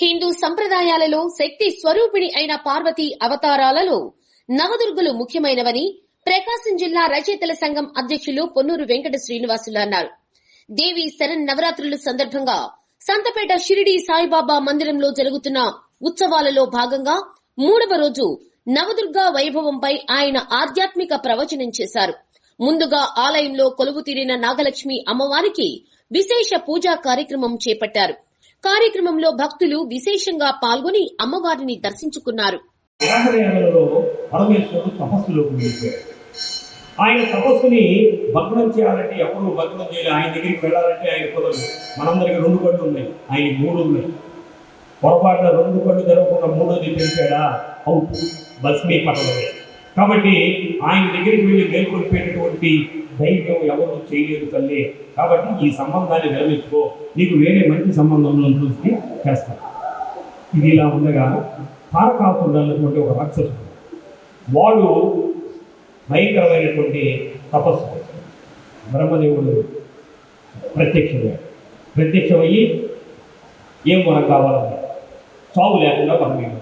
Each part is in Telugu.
హిందూ సంప్రదాయాలలో శక్తి స్వరూపిణి అయిన పార్వతి అవతారాలలో నవదుర్గలు ముఖ్యమైనవని ప్రకాశం జిల్లా రచయితల సంఘం అధ్యక్షులు పొన్నూరు వెంకట శ్రీనివాసులు అన్నారు. దేవి శరణ్ నవరాత్రుల సందర్భంగా సంతపేట షిరిడి సాయిబాబా మందిరంలో జరుగుతున్న ఉత్సవాలలో భాగంగా మూడవ రోజు నవదుర్గా వైభవంపై ఆయన ఆధ్యాత్మిక ప్రవచనం చేశారు. ముందుగా ఆలయంలో కొలువు తీరిన నాగలక్ష్మి అమ్మవారికి విశేష పూజా కార్యక్రమం చేపట్టారు. కార్యక్రమంలో భక్తులు విశేషంగా పాల్గొని అమ్మవారిని దర్శించుకున్నారు. ఆయన తపస్సుని భగ్నం చేయాలంటే ఎవరు భగ్నం చేయాలి. ఆయన దగ్గరికి వెళ్ళాలంటే ఆయన కుదరదు మనందరికీ రెండు కళ్ళు ఉన్నాయి. ఆయన మూడు ఉన్నాయి. పొరపాటున రెండు కళ్ళు జరగకుండా మూడోది తెలిసాడా అవుట్ బస్మీ పట్టలేదు కాబట్టి ఆయన దగ్గరికి వెళ్ళి మేల్కొల్పేటటువంటి ధైర్యం ఎవరు చేయలేదు తల్లి. కాబట్టి ఈ సంబంధాన్ని విరమించుకో. నీకు వేరే మంచి సంబంధంలో చూసి చేస్తాను. ఇది ఇలా ఉండగా తారకాసురుడు అన్నటువంటి ఒక రాక్షసుడు వాడు భయంకరమైనటువంటి తపస్సు బ్రహ్మదేవుడు ప్రత్యక్షమయ్యాడు ప్రత్యక్షమయ్యి ఏం వరం కావాలని చావు లేకుండా వరం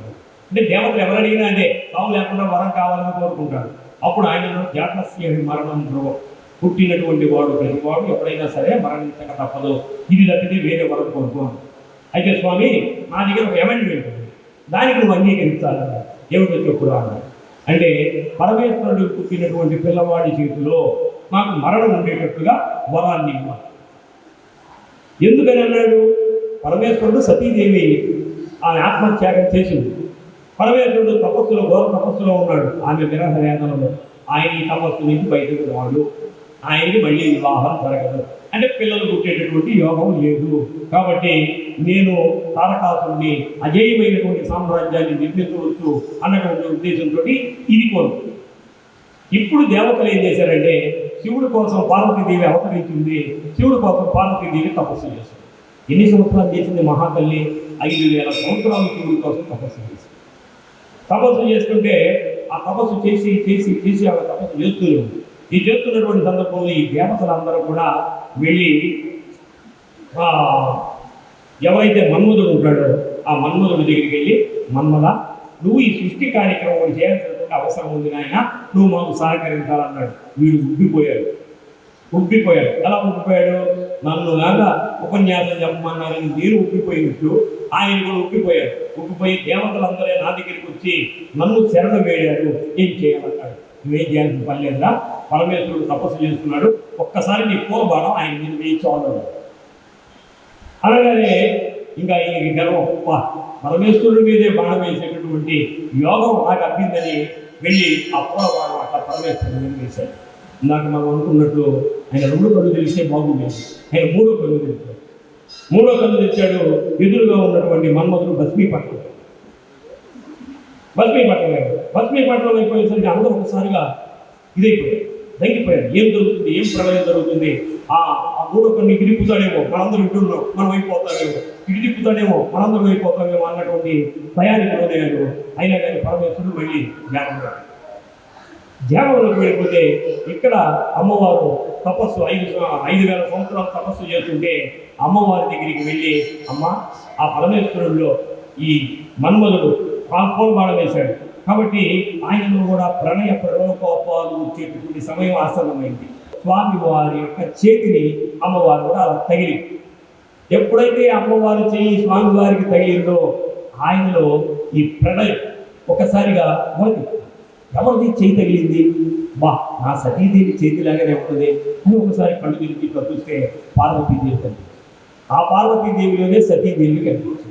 అంటే దేవతలు ఎవరు అడిగినా అదే చావు లేకుండా వరం కావాలని కోరుకుంటారు. అప్పుడు ఆయన జాతస్య మరణం ధ్రువం. పుట్టినటువంటి వాడు ప్రతివాడు ఎప్పుడైనా సరే మరణించక తప్పదు. ఇది తప్పితే వేరే వరం కోరుకోను అయితే స్వామి నా దగ్గర ఒక అమెండ్మెంట్ ఉంది దానికి నువ్వు అంగీకరించాలన్నా ఏమిటో చెప్పురా అన్నాడు. అంటే పరమేశ్వరుడు పుట్టినటువంటి పిల్లవాడి చేతిలో మాకు మరణం ఉండేటట్టుగా వరాన్ని ఇవ్వాలి. ఎందుకని అన్నాడు? పరమేశ్వరుడు సతీదేవి ఆమె ఆత్మత్యాగం చేసింది. పరమేశ్వరుడు తపస్సులో ఘోర తపస్సులో ఉన్నాడు. ఆమె విరహ ఆయన ఈ తపస్సు నుంచి బయటకు రాడు. ఆయనకి మళ్ళీ వివాహం జరగదు. అంటే పిల్లలు పుట్టేటటువంటి యోగం లేదు. కాబట్టి నేను తారకాసుని అజేయమైనటువంటి సామ్రాజ్యాన్ని నిర్మించవచ్చు అన్నటువంటి ఉద్దేశంతో ఇది కోరు. ఇప్పుడు దేవతలు ఏం చేశారంటే శివుడి కోసం పార్వతీదేవి అవతరించింది. శివుడి కోసం పార్వతీదేవి తపస్సు చేస్తుంది ఎన్ని సంవత్సరాలు చేసింది మహాతల్లి? ఐదు వేల సంవత్సరాలు శివుడి కోసం తపస్సు చేసింది. తపస్సు చేస్తుంటే ఆ తపస్సు చేసి చేసి చేసి ఆ తపస్సు చేస్తూనే ఉంది. ఈ చేస్తున్నటువంటి సందర్భంలో ఈ దేవతలందరూ కూడా వెళ్ళి ఎవరైతే మన్మధుడు ఉంటాడో ఆ మన్మధుడి దగ్గరికి వెళ్ళి మన్మద నువ్వు ఈ సృష్టి కార్యక్రమం చేయాల్సినటువంటి అవసరం ఉంది నాయన నువ్వు మాకు సహకరించాలన్నాడు. వీడు ఉబ్బిపోయాడు ఉబ్బిపోయాడు. ఎలా ఉబ్బిపోయాడు? నన్ను లాగా ఉపన్యాసం చెప్పమన్నారని మీరు ఉబ్బిపోయినట్టు ఆయన కూడా ఉబ్బిపోయాడు. ఉబ్బిపోయి దేవతలందరే నా దగ్గరికి వచ్చి నన్ను శరణ వేడాడు ఏం చేయాలన్నాడు నువ్వేం చేయాల్సిన పని లేదా పరమేశ్వరుడు తపస్సు చేస్తున్నాడు. ఒక్కసారి నీ పూర్వబాణం ఆయన మీద వేయించాలన్నాడు అనగానే ఇంకా ఈయనకి గర్వం. వా పరమేశ్వరుడి మీదే బాణం వేసేటటువంటి యోగం నాకు అబ్బిందని వెళ్ళి ఆ పూర్వబాణం అట్లా పరమేశ్వరుడు వేశాడు. ఇందాక మనం అనుకున్నట్లు ఆయన రెండు కళ్ళు తెలిస్తే బాగుంది ఆయన మూడో కళ్ళు తెలిపాడు మూడో కళ్ళు తెచ్చాడు ఎదురుగా ఉన్నటువంటి మన్మధుడు బస్మీ పట్టణం. బస్మీ పట్టణం బస్మీ పట్టణం అయిపోయేసరికి అందరూ ఒకసారిగా ఇదైపోయారు తగ్గిపోయారు ఏం జరుగుతుంది? ఏం ప్రళయం జరుగుతుంది? ఆ ఆ మూడో కొన్ని ఇటు తిప్పుతాడేమో మనందరం ఇటున్నాం మనం అయిపోతాడేమో ఇటు మనందరం అయిపోతామేమో అన్నటువంటి భయానికి లోనయ్యాడు. అయినా కానీ పరమేశ్వరుడు మళ్ళీ జ్ఞానం ధ్యానంలోకి వెళ్ళిపోతే ఇక్కడ అమ్మవారు తపస్సు ఐదు ఐదు వేల సంవత్సరాలు తపస్సు చేస్తుంటే అమ్మవారి దగ్గరికి వెళ్ళి అమ్మ ఆ పరమేశ్వరుల్లో ఈ మన్మధుడు పాల్గొనబాణం వేశాడు. కాబట్టి ఆయనలో కూడా ప్రణయ ప్రణోకోపాలు వచ్చేటటువంటి సమయం ఆసన్నమైంది. స్వామి వారి యొక్క చేతిని అమ్మవారు కూడా తగిలి ఎప్పుడైతే అమ్మవారి చెయ్యి స్వామివారికి తగిలిందో ఆయనలో ఈ ప్రణయం ఒకసారిగా మొదటి ఎవరిది చేయి తగిలింది? బా నా సతీదేవి చేతిలాగానే ఉంటుంది అని ఒకసారి కళ్ళు తిరిగి చూస్తే పార్వతీదేవి కనిపించింది ఆ పార్వతీదేవిలోనే సతీదేవి కనిపించింది